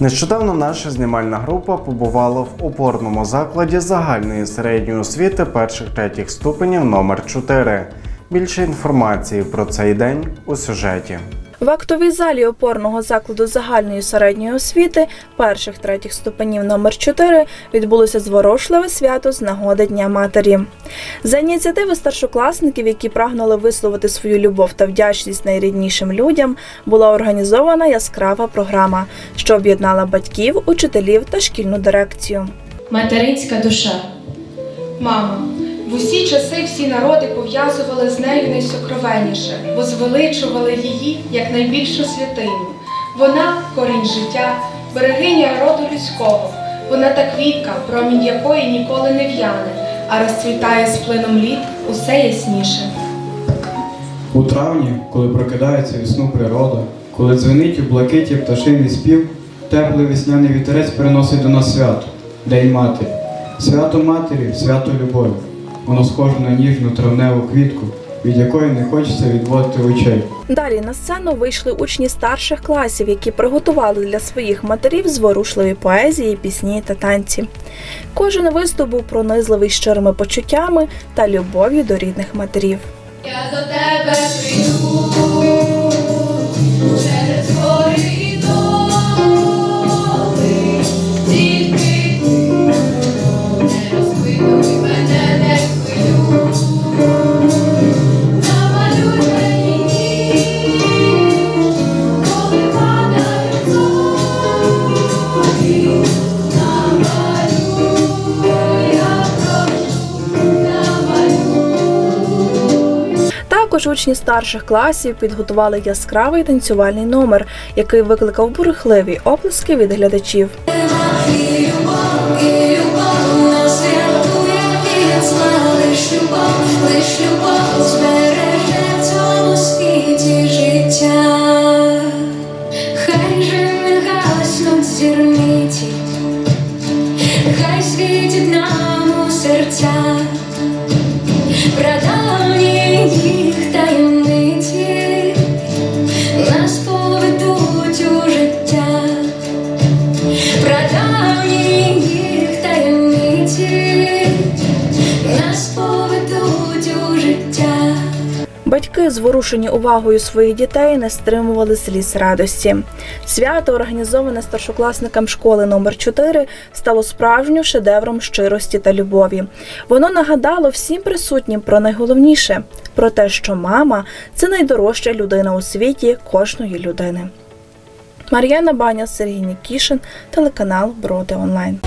Нещодавно наша знімальна група побувала в опорному закладі загальної середньої освіти перших третіх ступенів номер 4 Більше інформації про цей день у сюжеті. В актовій залі опорного закладу загальної середньої освіти перших третіх ступенів номер 4 відбулося зворушливе свято з нагоди Дня матері. За ініціативи старшокласників, які прагнули висловити свою любов та вдячність найріднішим людям, була організована яскрава програма, що об'єднала батьків, учителів та шкільну дирекцію. Материнська душа. Мама, в усі часи всі народи пов'язували з нею найсокровенніше, возвеличували її як найбільшу святиню. Вона корінь життя, берегиня роду людського. Вона та квітка, промінь якої ніколи не в'яне, а розцвітає з плином літ усе ясніше. У травні, коли прокидається вісну природа, коли дзвенить у блакиті пташиний спів, теплий весняний вітерець приносить до нас свято, День Матері. Свято Матері, свято любові. Воно схоже на ніжну травневу квітку, від якої не хочеться відводити очей. Далі на сцену вийшли учні старших класів, які приготували для своїх матерів зворушливі поезії, пісні та танці. Кожен виступ був пронизливий щирими почуттями та любов'ю до рідних матерів. Я до тебе прийду Також учні старших класів підготували яскравий танцювальний номер, який викликав бурхливі оплески від глядачів. І любов, і любов нас Батьки, зворушені увагою своїх дітей, не стримували сліз радості. Свято, організоване старшокласникам школи номер 4 стало справжнім шедевром щирості та любові. Воно нагадало всім присутнім про найголовніше про те, що мама це найдорожча людина у світі кожної людини. Мар'яна Баня, Сергій Нікішин, телеканал Броди Онлайн.